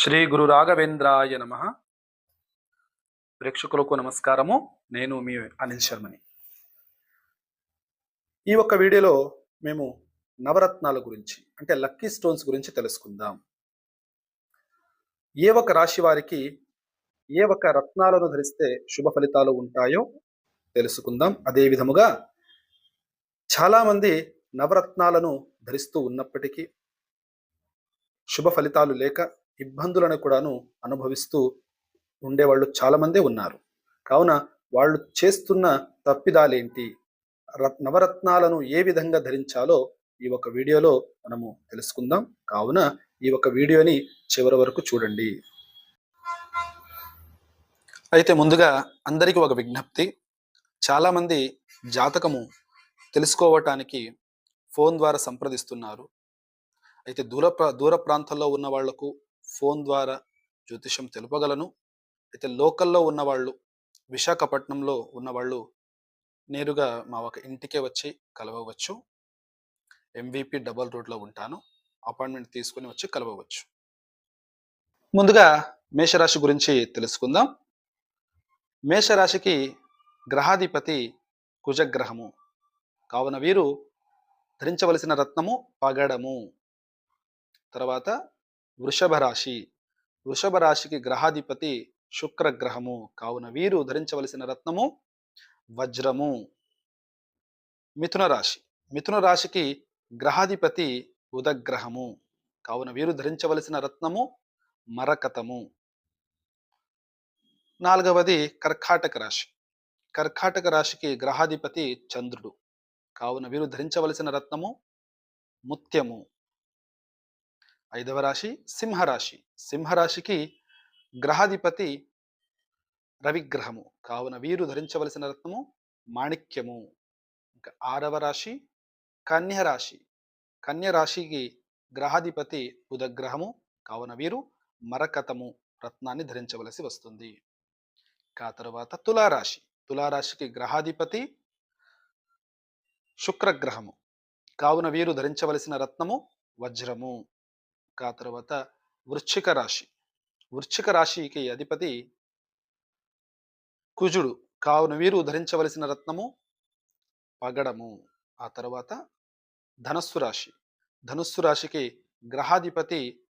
శ్రీ గురు రాఘవేంద్రాయ నమ. ప్రేక్షకులకు నమస్కారము. నేను మీ అనిల్ శర్మని. ఈ ఒక్క వీడియోలో మేము నవరత్నాల గురించి అంటే లక్కీ స్టోన్స్ గురించి తెలుసుకుందాం. ఏ ఒక రాశి వారికి ఏ ఒక రత్నాలను ధరిస్తే శుభ ఫలితాలు ఉంటాయో తెలుసుకుందాం. అదే విధముగా చాలామంది నవరత్నాలను ధరిస్తూ ఉన్నప్పటికీ శుభ ఫలితాలు లేక ఇబ్బందులను కూడాను అనుభవిస్తూ ఉండేవాళ్ళు చాలామందే ఉన్నారు. కావున వాళ్ళు చేస్తున్న తప్పిదాలేంటి? రత్- నవరత్నాలను ఏ విధంగా ధరించాలో ఈ ఒక వీడియోలో మనము తెలుసుకుందాం. కావున ఈ ఒక వీడియోని చివరి వరకు చూడండి. అయితే ముందుగా అందరికీ ఒక విజ్ఞప్తి. చాలామంది జాతకము తెలుసుకోవటానికి ఫోన్ ద్వారా సంప్రదిస్తున్నారు. అయితే దూర ప్రా- దూర ప్రాంతాల్లో ఉన్న వాళ్ళకు ఫోన్ ద్వారా జ్యోతిషం తెలుపగలను. అయితే లోకల్లో ఉన్నవాళ్ళు విశాఖపట్నంలో ఉన్నవాళ్ళు నేరుగా మా ఒక ఇంటికే వచ్చి కలవవచ్చు. ఎంవిపి డబల్ రోడ్లో ఉంటాను. అపాయింట్మెంట్ తీసుకుని వచ్చి కలవవచ్చు. ముందుగా మేషరాశి గురించి తెలుసుకుందాం. మేషరాశికి గ్రహాధిపతి కుజగ్రహము. కావున వీరు ధరించవలసిన రత్నము పగడము. తర్వాత వృషభ రాశి వృషభ రాశికి గ్రహాధిపతి శుక్రగ్రహము. కావున వీరు ధరించవలసిన రత్నము వజ్రము. మిథున రాశి. మిథున రాశికి గ్రహాధిపతి ఉదగ్రహము. కావున వీరు ధరించవలసిన రత్నము మరకతము. నాలుగవది కర్కాటక రాశి. కర్కాటక రాశికి గ్రహాధిపతి చంద్రుడు. కావున వీరు ధరించవలసిన రత్నము ముత్యము. ఐదవ రాశి సింహరాశి. సింహరాశికి గ్రహాధిపతి రవిగ్రహము. కావున వీరు ధరించవలసిన రత్నము మాణిక్యము. ఇంకా ఆరవ రాశి కన్య రాశి. కన్య రాశికి గ్రహాధిపతి బుధగ్రహము. కావున వీరు మరకతము రత్నాన్ని ధరించవలసి వస్తుంది. ఇంకా తర్వాత తులారాశి. తులారాశికి గ్రహాధిపతి శుక్రగ్రహము. కావున వీరు ధరించవలసిన రత్నము వజ్రము. ఆ తర్వాత వృశ్చిక రాశి. వృశ్చిక రాశికి అధిపతి కుజుడు. కావున వీరు ధరించవలసిన రత్నము పగడము. ఆ తర్వాత ధనస్సు రాశి. ధనుస్సు రాశికి గ్రహాధిపతి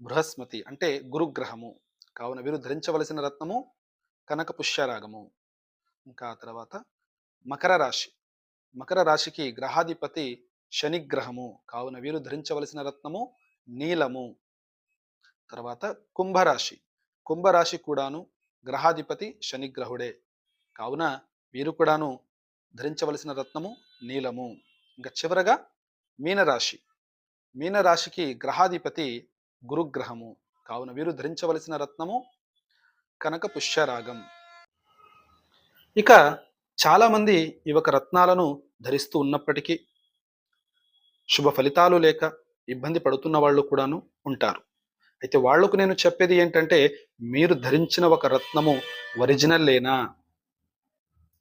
బృహస్మతి అంటే గురుగ్రహము. కావున వీరు ధరించవలసిన రత్నము కనక పుష్యరాగము. ఇంకా ఆ తర్వాత మకర రాశి. మకర రాశికి గ్రహాధిపతి శనిగ్రహము. కావున వీరు ధరించవలసిన రత్నము నీలము. తర్వాత కుంభరాశి. కుంభరాశి కూడాను గ్రహాధిపతి శనిగ్రహుడే. కావున వీరు కూడాను ధరించవలసిన రత్నము నీలము. ఇంకా చివరగా మీనరాశి. మీనరాశికి గ్రహాధిపతి గురుగ్రహము. కావున వీరు ధరించవలసిన రత్నము కనక పుష్యరాగం. ఇక చాలామంది ఈ ఒక రత్నాలను ధరిస్తూ ఉన్నప్పటికీ శుభ ఫలితాలు లేక ఇబ్బంది పడుతున్న వాళ్ళు కూడాను ఉంటారు. అయితే వాళ్ళకు నేను చెప్పేది ఏంటంటే మీరు ధరించిన ఒక రత్నము ఒరిజినల్లేనా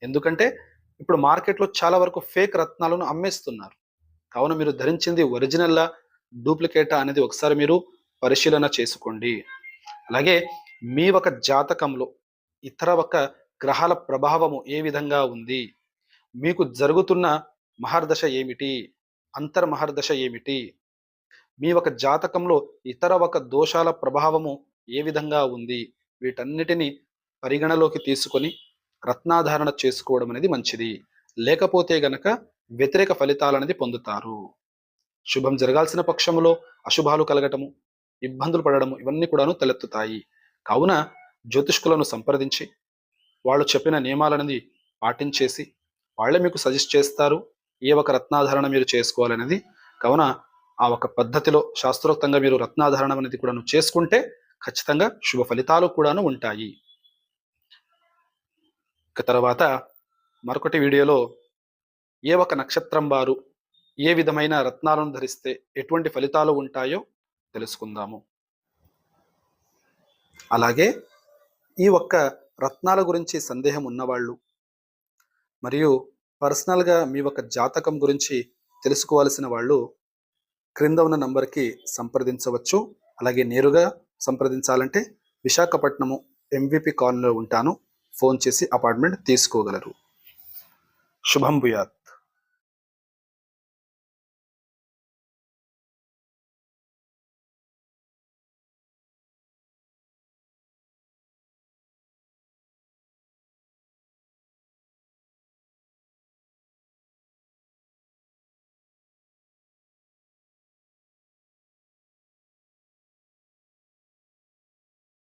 ఎందుకంటే ఇప్పుడు మార్కెట్లో చాలా వరకు ఫేక్ రత్నాలను అమ్మేస్తున్నారు. కావున మీరు ధరించింది ఒరిజినల్లా డూప్లికేటా అనేది ఒకసారి మీరు పరిశీలన చేసుకోండి. అలాగే మీ ఒక జాతకంలో ఇతర ఒక గ్రహాల ప్రభావము ఏ విధంగా ఉంది? మీకు జరుగుతున్న మహర్దశ ఏమిటి? అంతర్మహర్దశ ఏమిటి? మీ ఒక జాతకంలో ఇతర ఒక దోషాల ప్రభావము ఏ విధంగా ఉంది? వీటన్నిటిని పరిగణలోకి తీసుకొని రత్నాధారణ చేసుకోవడం అనేది మంచిది. లేకపోతే గనక వ్యతిరేక ఫలితాలు అనేది పొందుతారు. శుభం జరగాల్సిన పక్షంలో అశుభాలు కలగటము ఇబ్బందులు పడడము ఇవన్నీ కూడాను తలెత్తుతాయి. కావున జ్యోతిష్కులను సంప్రదించి వాళ్ళు చెప్పిన నియమాలనేది పాటించేసి వాళ్ళే మీకు సజెస్ట్ చేస్తారు. ఏ ఒక రత్నాధారణ మీరు చేసుకోవాలనేది. కావున ఆ ఒక పద్ధతిలో శాస్త్రోక్తంగా మీరు రత్నాధారణం అనేది కూడాను చేసుకుంటే ఖచ్చితంగా శుభ ఫలితాలు కూడాను ఉంటాయి. ఇక తర్వాత మరొకటి వీడియోలో ఏ ఒక నక్షత్రం వారు ఏ విధమైన రత్నాలను ధరిస్తే ఎటువంటి ఫలితాలు ఉంటాయో తెలుసుకుందాము. అలాగే ఈ ఒక్క రత్నాల గురించి సందేహం ఉన్నవాళ్ళు మరియు పర్సనల్గా మీ యొక్క జాతకం గురించి తెలుసుకోవాల్సిన వాళ్ళు క్రింద ఉన్న నంబర్కి సంప్రదించవచ్చు. అలాగే నేరుగా సంప్రదించాలంటే విశాఖపట్నము ఎంవిపి కాలనీలో ఉంటాను. ఫోన్ చేసి అపార్ట్మెంట్ తీసుకోగలరు. శుభం భూయాత్.